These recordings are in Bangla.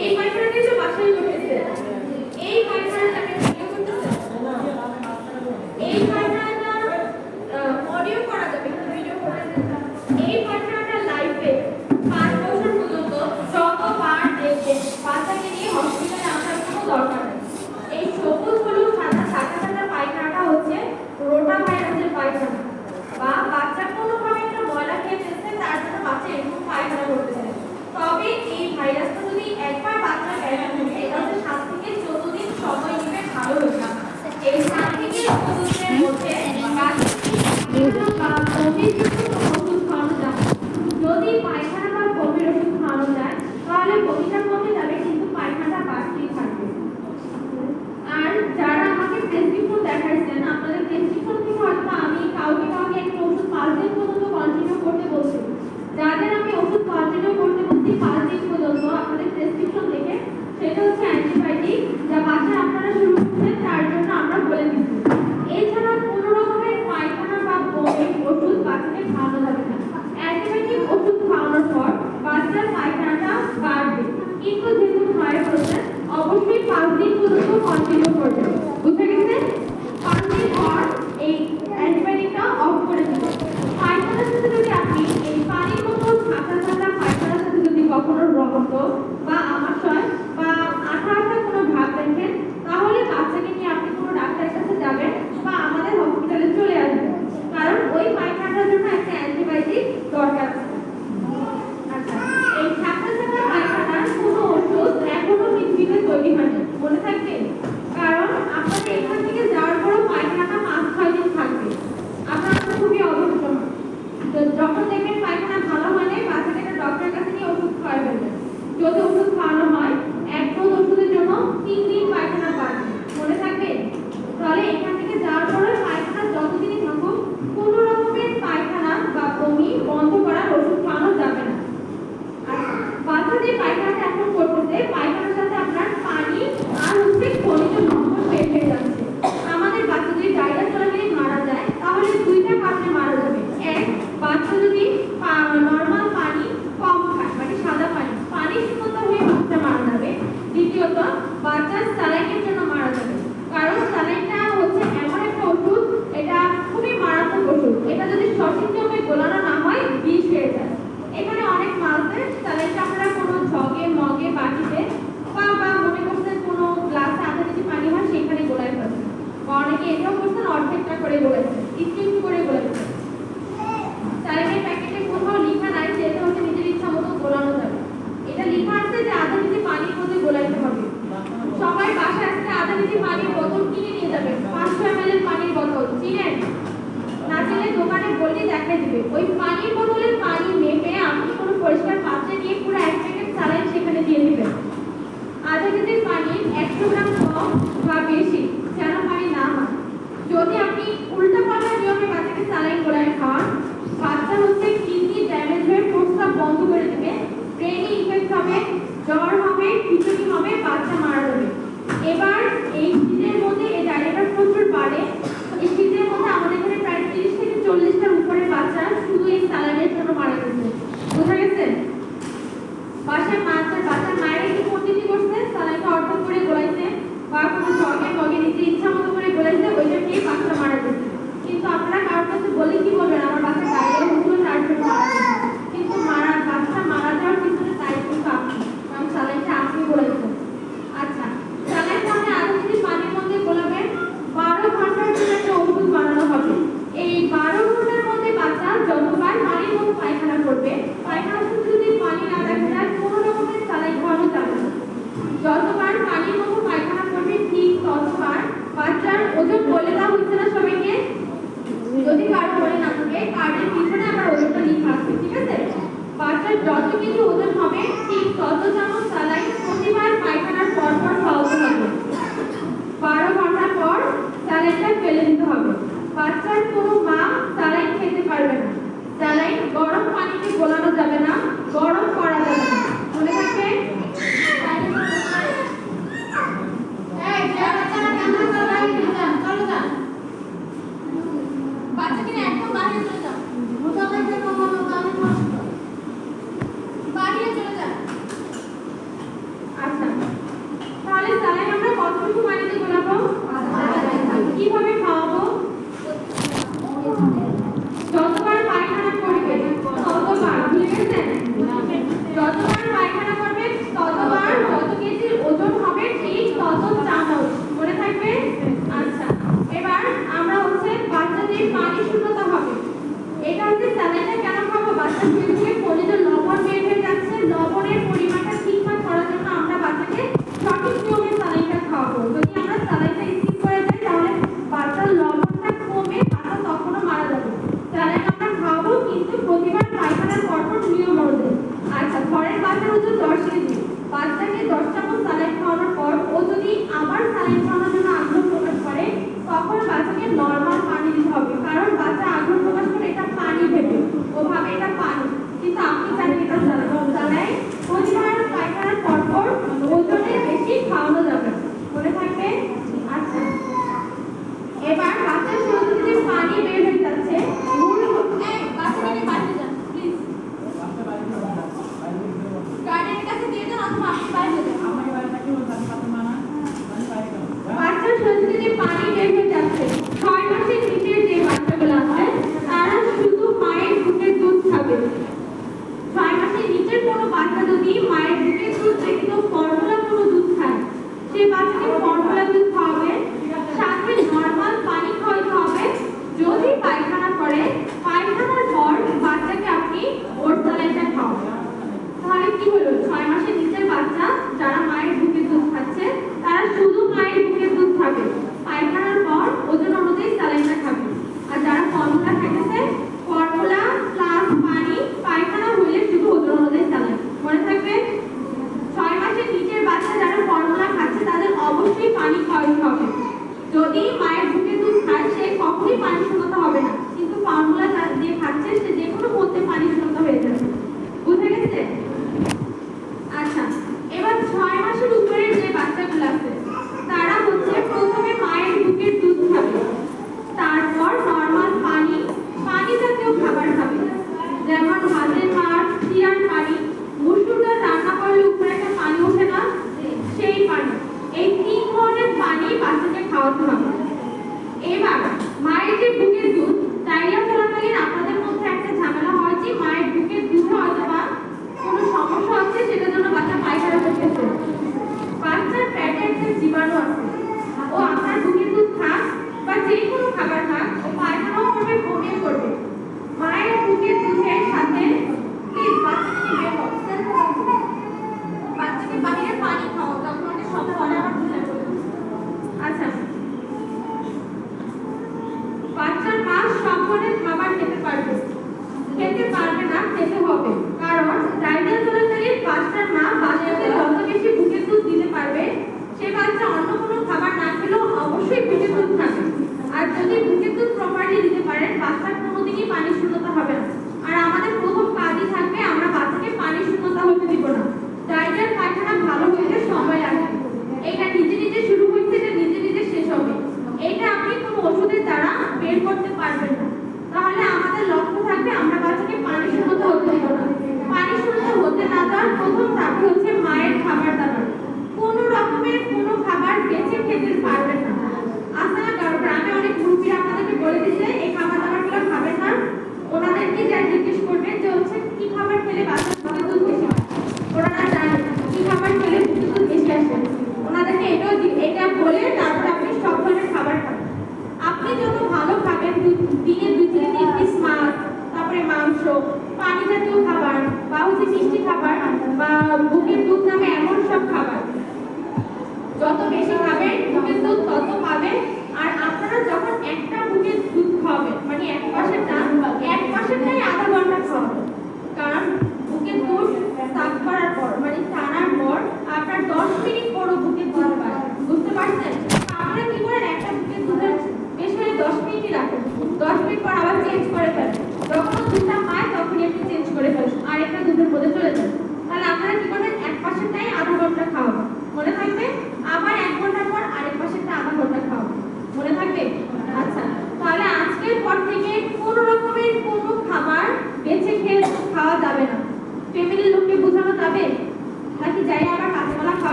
এই মাত্র কিছু বাসায় উঠেছে hijos এটাও করছেন অর্ধেকটা করে বলেছেন একটু একটু করে বলেছেন চারিদিকে প্যাকেট যতবার পানির মতো পায়খানা করবে, ঠিক ততবার। বাচ্চার ওজন বলে দেওয়া হচ্ছে না সবাইকে। যদি কার্ড করে না থাকে, কার্ডের পিছনে আবার ওজনটা লিখা আছে ঠিক আছে? বাচ্চার যত কিছু ওজন হবে, ঠিক তত চামচ সালাই প্রতিবার পায়খানার পর পর খাওয়াতে হবে বারো ঘণ্টা পর স্যালাইনটা ফেলে দিতে হবে। বাচ্চার কোনো মা স্যালাইন খেতে পারবে না। স্যালাইন গরম পানিতে গোলানো যাবে ও আপনার বুকের দুধ খাক বা যে কোনো খাবার খাক, ও পায়খানাও করবে বমিও করবে। মায়ের বুকের দুধের সাথে প্লিজ বাচ্চাকে বের বাচ্চাকে বাহিরে পানি খাও, তখন অনেক সব ফলে আমার ভুলে আচ্ছা। বাচ্চার মা সব ধরনের খাবার খেতে পারবে। খেতে পারবে না, খেতে হবে। কারণ ডাইরিয়া চলাকালীন বাচ্চার মা বাচ্চাকে যত বেশি বুকের দুধ দিতে পারবে সে বাচ্চা অন্য কোনো খাবার না খেলেও অবশ্যই বুকের দুধ খাবে। আর যদি বুকের দুধ প্রপারলি দিতে পারেন, বাচ্চার কোনোদিনই পানি শূন্যতা হবে না। আর আমাদের প্রথম কাজই থাকবে, আমরা বাচ্চাকে পানি শূন্যতা হতে দিব না। ডাইটার পায়খানা ভালো হয়ে হইলে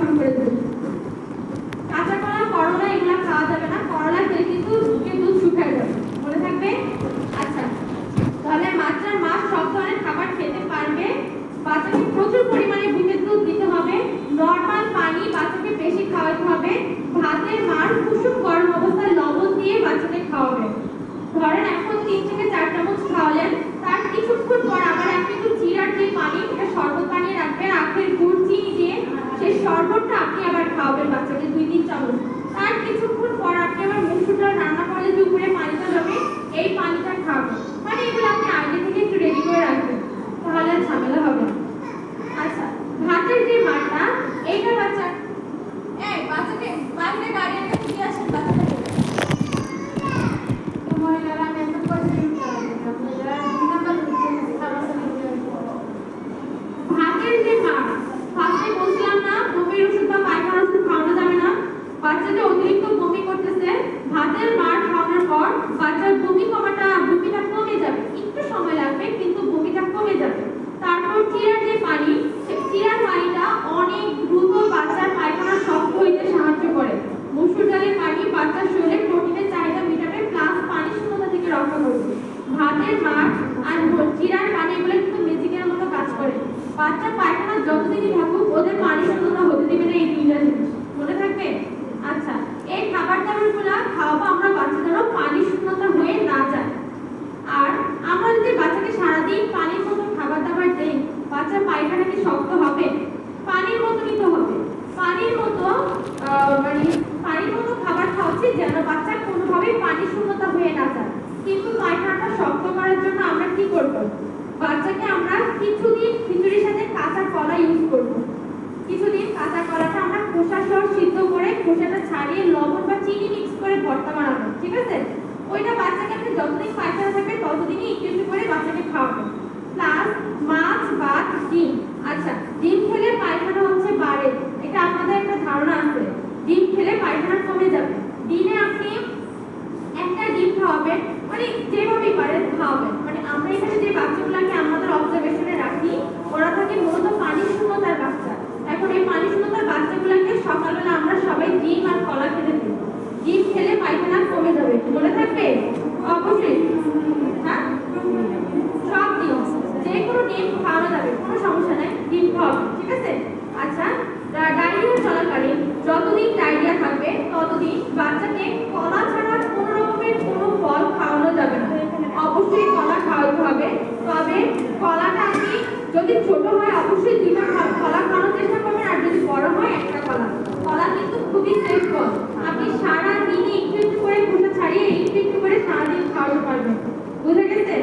நாட்டின் ভাতের মাছ আর জিরার পানি এগুলো কিন্তু মেজিকের মতো কাজ করে। বাচ্চা পায়খানা যতদিনই থাকুক, ওদের পানি শূন্যতা হতে দেবে না এই তিনটা জিনিস মনে থাকবে? ভর্তা বানাবো ঠিক আছে? ওইটা বাচ্চাকে আপনি যতদিন পায়খানা থাকবে, ততদিনই একটু একটু করে বাচ্চাকে খাওয়াবেন। প্লাস মাছ, ভাত, ডিম। আচ্ছা ডিম খেলে পায়খানা হচ্ছে বাড়ে। এটা আপনাদের একটা ধারণা আছে। ডিম খেলে পায়খানা কমে যাবে। দিনে আপনি একটা ডিম খাওয়াবেন মানে যেভাবেই পারেন খাওয়াবেন। মানে আমরা এখানে যে বাচ্চাগুলোকে আমাদের অবজারভেশনে রাখি, ওরা থাকে মূলত পানি শূন্যতার বাচ্চা। এখন এই পানি শূন্যতার বাচ্চাগুলোকে সকালবেলা আমরা সবাই ডিম আর কলা খেতে দিই। ডিম খেলে পায়খানা কমে যাবে, মনে থাকবে? অবশ্যই। হ্যাঁ? সব ডিম যে কোনো ডিম খাওয়ানো যাবে, কোনো সমস্যা নাই। ডিম খাওয়াবে ঠিক আছে? আচ্ছা ডায়রিয়া চলাকালীন যতদিন ডায়রিয়া থাকবে, ততদিন বাচ্চাকে কলা ছাড়া কোনো রকমের কোনো ফল খাওয়ানো যাবে না। অবশ্যই কলা খাওয়াতে হবে। তবে কলাটা যদি ছোট হয়, অবশ্যই দুইটা ফল- কলা খাওয়ানোর চেষ্টা করবেন আর যদি বড় হয় একটা কলা কলা কিন্তু খুবই সেফ ফল আপনি সারা দিনে একটু একটু করে খোসা ছাড়িয়ে একটু একটু করে সারাদিন খাওয়াতে পারবেন বুঝে গেছে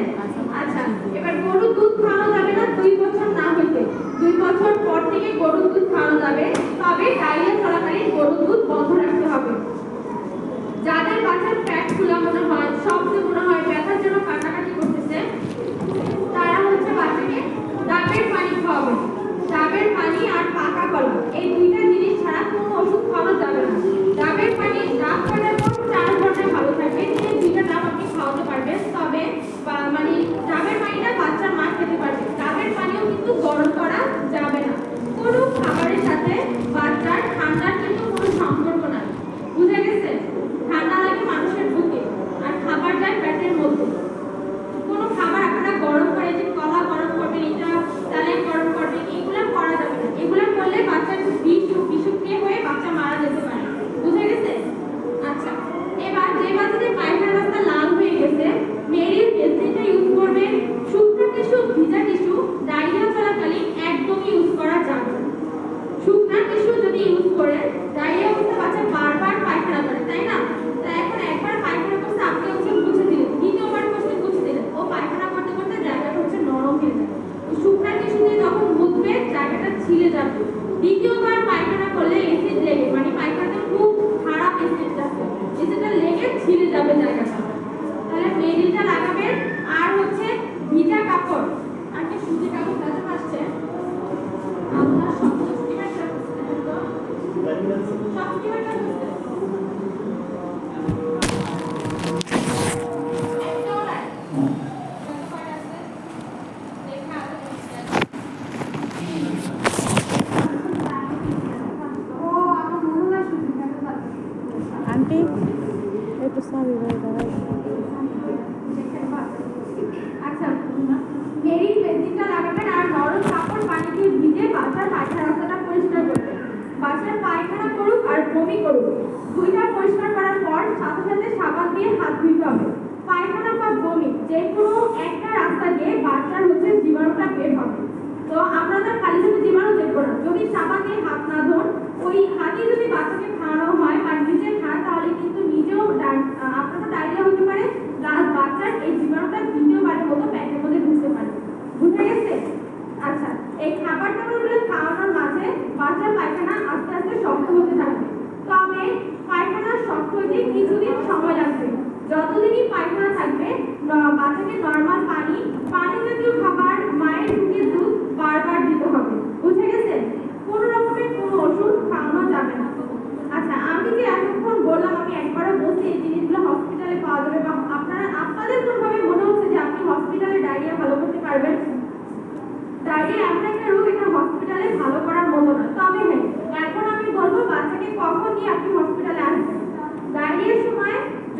আচ্ছা এবার গরুর দুধ খাওয়ানো যাবে না দুই বছর না হইতে। দুই বছর পর থেকে গরুর দুধ খাওয়ানো যাবে, তবে ডায়রিয়া চলাকালীন গরুর দুধ বন্ধ রাখতে হবে। যাদের বাচ্চার পেট ফুলা মনে হয় শব্দ মনে হয় ব্যথার জন্য কাটাকাটি করতেছে, তারা হচ্ছে বাচ্চাকে ডাবের পানি খাওয়াবে। ডাবের পানি আর পাকা কলা, এই দুইটা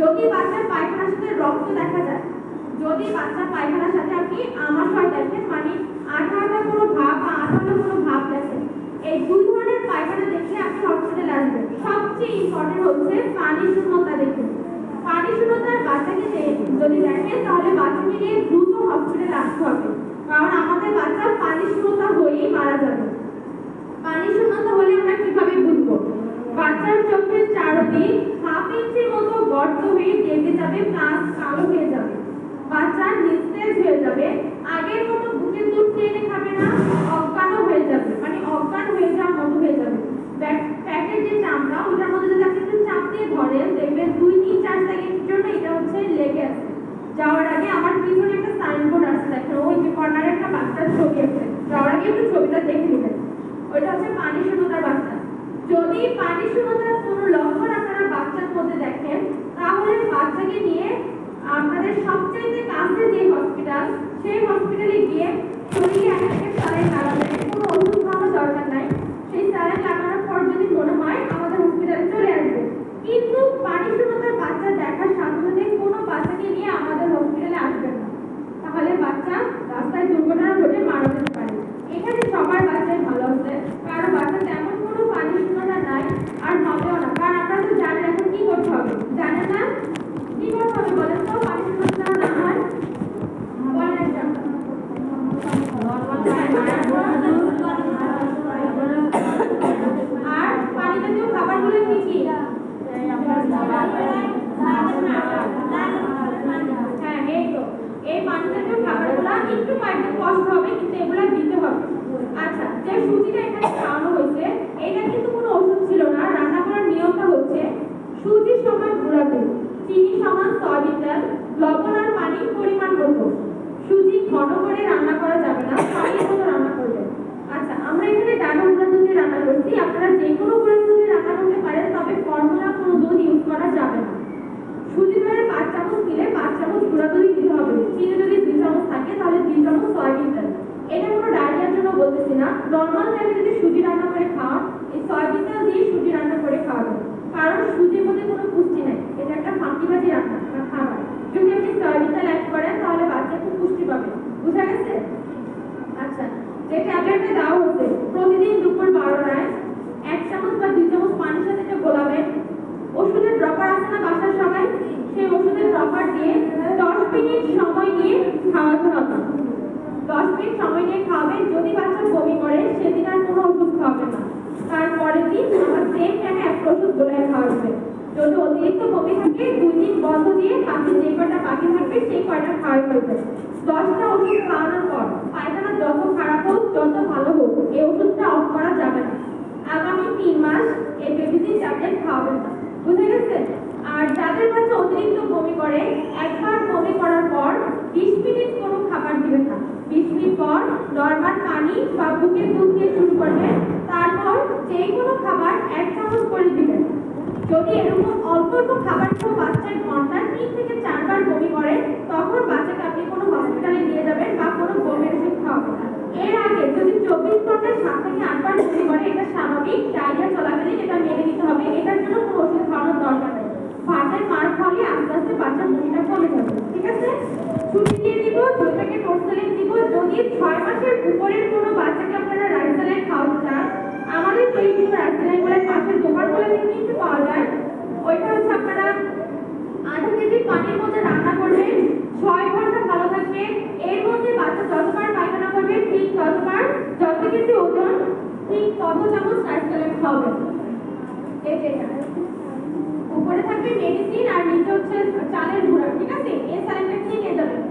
যদি বাচ্চার পায়খানার সাথে রক্ত দেখা যায়, যদি বাচ্চার পায়খানার সাথে আপনি আমাশয় দেখেন মানে আঠা আঠা কোনো ভাব বা আঠালো কোনো ভাব দেখেন, এই দুই ধরনের পায়খানা দেখে আপনি হসপিটালে আসবেন। সবচেয়ে ইম্পর্টেন্ট হচ্ছে পানি শূন্যতা দেখুন পানি শূন্যতার বাচ্চাকে যদি দেখেন, তাহলে বাচ্চাকে নিয়ে দ্রুত হসপিটালে আসতে হবে। কারণ আমাদের বাচ্চা পানি শূন্যতা হয়েই মারা যাবে। পানি শূন্যতা হলে আমরা কীভাবে বুঝব? বাচ্চার চোখের চারদিক হাফ ইঞ্চি মতো গর্ত হয়ে কেটে যাবে, প্লাস কালো হয়ে যাবে। বাচ্চা নিস্তেজ হয়ে যাবে, আগের মতো বুকে দুধ টেনে খাবে না, অজ্ঞানও হয়ে যাবে মানে অজ্ঞান হয়ে যাওয়ার মতো হয়ে যাবে। প্যাকেট যে চামড়া, ওটার মধ্যে যদি আপনি একটু চাপ দিয়ে ধরেন, দেখবেন দুই, তিন, চার সেকেন্ডের জন্য এটা হচ্ছে লেগে আছে। যাওয়ার আগে আমার পিছনে একটা সাইনবোর্ড আসছে দেখেন, ওই যে কর্নারে একটা বাচ্চার ছবি আছে। যাওয়ার আগে একটু ছবিটা দেখে নেবেন। ওইটা হচ্ছে পানি শূন্যতার বাচ্চা। যদি পানি শূন্যতার কোনো লক্ষণ আপনারা বাচ্চার মধ্যে দেখেন, তাহলে বাচ্চাকে নিয়ে আপনাদের সবচাইতে কাছে যে হসপিটাল সেই হসপিটালে গিয়ে শরীরে এক একটা স্যালাইন লাগাবেন কোনো ওষুধ খাওয়ানোর দরকার নাই। সেই স্যালাইন লাগানোর পর যদি মনে হয় আমাদের হসপিটালে চলে আসবে। কিন্তু পানি শূন্যতার বাচ্চা দেখার সাথে সাথে কোনো বাচ্চাকে নিয়ে আমাদের হসপিটালে আসবেন না। তাহলে বাচ্চা রাস্তায় দুর্ঘটনা ঘটে মারা যেতে পারে। এখানে সবার বাচ্চাই ভালো আছে, কারণ বাচ্চা তেমন কোনো পানি শূন্যতা নাই আর হবেও না কারণ আপনারা তো জানেন এখন কি করতে হবে জানেন না কি করতে হবে বলেন তো পানি শূন্যতা না হয় বলেন একটা। আর পানি জাতীয় খাবারগুলো কি কি হ্যাঁ এই তো এই পানি জাতীয় খাবারগুলো একটু কয়েকদিন কষ্ট হবে কিন্তু এগুলো দিতে হবে আচ্ছা যে সুজিটা এখানে খাওয়ানো হয়েছে এটা কিন্তু কোনো ওষুধ ছিল না রান্না করার নিয়মটা হচ্ছে সুজি সমান গুঁড়া দুধ চিনি সমান সয়াবিন তেল লবণ আর পানি পরিমাণ মতো সুজি ঘন করে রান্না করা যাবে না পানির মতো রান্না করবে আচ্ছা আমরা এখানে ডাটা গুঁড়া দুধে রান্না করছি আপনারা যে কোনো গুঁড়া দুধে রান্না করতে পারেন তবে ফর্মুলা কোনো দুধ ইউজ করা যাবে না সুজি ধরে পাঁচ চামচ দিলে পাঁচ চামচ গুঁড়া দুধই দিতে হবে চিনি যদি দুই চামচ থাকে তাহলে তিন চামচ সয়াবিন তেল এটা কোনো ডায়রিয়ার জন্য বলতেছি না নর্মাল টাইমে যদি সুজি রান্না করে খাওয়ান এই সয়াবিন তেল দিয়ে সুজি রান্না করে খাওয়াবেন কারণ সুজির মধ্যে কোনো পুষ্টি নেই এটা একটা ফাঁকিবাজি রান্না বা খাবার যদি আপনি সয়াবিন তেল অ্যাড করেন তাহলে বাচ্চা খুব পুষ্টি পাবে বুঝা গেছে আচ্ছা যে ট্যাবলেটটা দেওয়া হচ্ছে প্রতিদিন দুপুর বারোটায় এক চামচ বা দুই চামচ পানির সাথে এটা গোলাবেন ওষুধের ড্রপার আছে না বাসার সবাই সেই ওষুধের ড্রপার দিয়ে দশ মিনিট সময় নিয়ে খাওয়াতে হবে দশ নিয়ে খাওয়াবেন যদি বাচ্চা বমি করে, সেদিন আর কোনো ওষুধ খাওয়াবে না। তারপরের দিন আবার সেম টাইমে একটা ওষুধ গোলায় খাওয়াবে যদি অতিরিক্ত বমি থাকে, দুই দিন বন্ধ দিয়ে বাকি যে কয়টা বাকি থাকবে, সেই কয়টা খাওয়াই ফেলবে দশটা ওষুধ খাওয়ানোর পর পায়খানা যত খারাপ হোক, যত ভালো হোক, এই ওষুধটা অফ করা যাবে না। আগামী তিন মাস এই বেবিসি ট্যাবলেট খাওয়াবেন না। বুঝে গেছে আর যাদের বাচ্চা অতিরিক্ত বমি করে, একবার বমি করার পর বিশ মিনিট কোনো খাবার দিবেন না। বিশ মিনিট পর নর্মাল পানি বা বুকের দুধ দিয়ে শুরু করবেন। তারপর যে কোনো খাবার এক চামচ করে দিবেন। যদি এরকম অল্প অল্প খাবার খেয়ে বাচ্চার ঘণ্টা তিন থেকে চারবার বমি করে, তখন বাচ্চাকে আপনি কোনো হসপিটালে নিয়ে যাবেন বা কোনো বমির ওষুধ খাওয়াবেন এর আগে যদি চব্বিশ ঘন্টায় সাত থেকে আটবার বমি করে, এটা স্বাভাবিক। ডায়রিয়া চলাকালীন এটা মেনে নিতে হবে। এটার জন্য কোনো ওষুধ খাওয়ানোর দরকার নেই। ভাতের মার খাওয়ালে আস্তে আস্তে বাচ্চার বমিটা কমে যাবে। ঠিক আছে? যদি ছয় মাসের উপরের কোনো বাচ্চাকে আপনারা রাইসালাইন খাওয়াতে চান? আমাদের তৈরি কিন্তু রাইসালাইনগুলো পাশের দোকানগুলোতে কিনতে পাওয়া যায়। ওইটা হচ্ছে আপনারা আধা কেজি পানির মধ্যে রান্না করবেন ছয় ঘণ্টা ভালো থাকবে। এর মধ্যে বাচ্চা যতবার পায়খানা করবে, ঠিক ততবার যত কেজি ওজন, ঠিক তত চামচ রাইসালাইন খাওয়াবেন এই উপরে থাকবে মেডিসিন আর নিচে হচ্ছে চালের গুঁড়া ঠিক আছে এই স্যালাইনটা খেয়ে নিয়ে যাবেন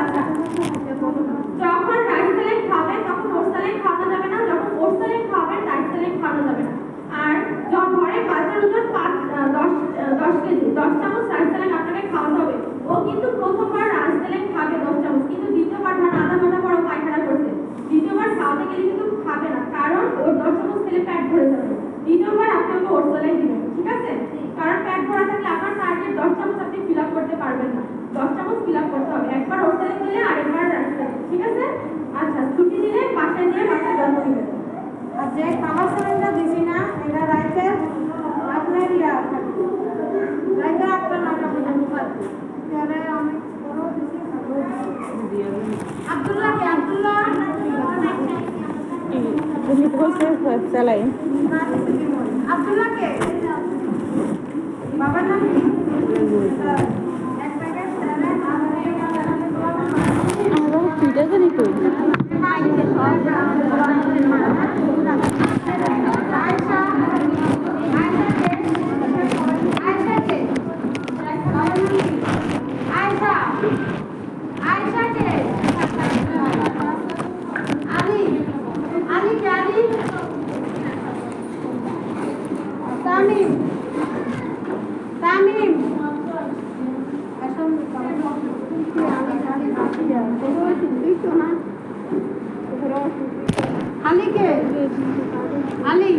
আচ্ছা যখন রাইস স্যালাইন খাবেন তখন ওর স্যালাইন খাওয়ানো যাবে না যখন ওর স্যালাইন খাবেন খাওয়ানো যাবে না। আর ঘরে বাচ্চার ওজন পাঁচ দশ দশ কেজি, দশ চামচ রাইস আপনাকে খাওয়াতে হবে। ও কিন্তু প্রথমবার রাইস খাবে দশ চামচ, কিন্তু দ্বিতীয়বার ধর আধা ঘণ্টা পর পায়খানা করছে। দ্বিতীয়বার খাওয়াতে গেলে কিন্তু খাবে না, কারণ ওর দশ চামচ খেলে পেট ভরে যাবে। দ্বিতীয়বার আপনি ওকে ওর স্যালাইন দিবেন ঠিক আছে? কারণ পেট ভরা থাকলে আপনার টার্গেট দশ চামচ আপনি ফিল আপ করতে পারবেন না। দশ চামচ ফিল আপ করতে হবে। একবার ওর দিলে আরেকবার রাইস ঠিক আছে? আচ্ছা ছুটি দিলে বাসায় দিয়ে বাসায় যত্ন নেবেন আর যে খাবার সালাইনটা দিছি না, এটা রাইতে আপনার ইয়া রাইতে আপনার নটা পর্যন্ত তাহলে অনেক বড় দিছি আব্দুল্লাহ আব্দুল্লাহ। তুমি বলছে স্যালাইন আব্দুল্লাহ কে বাবার নাম কি এক প্যাকেট স্যালাইন আর আমরা ফিটা জানি কই তামিম তামিম আলীকে আলী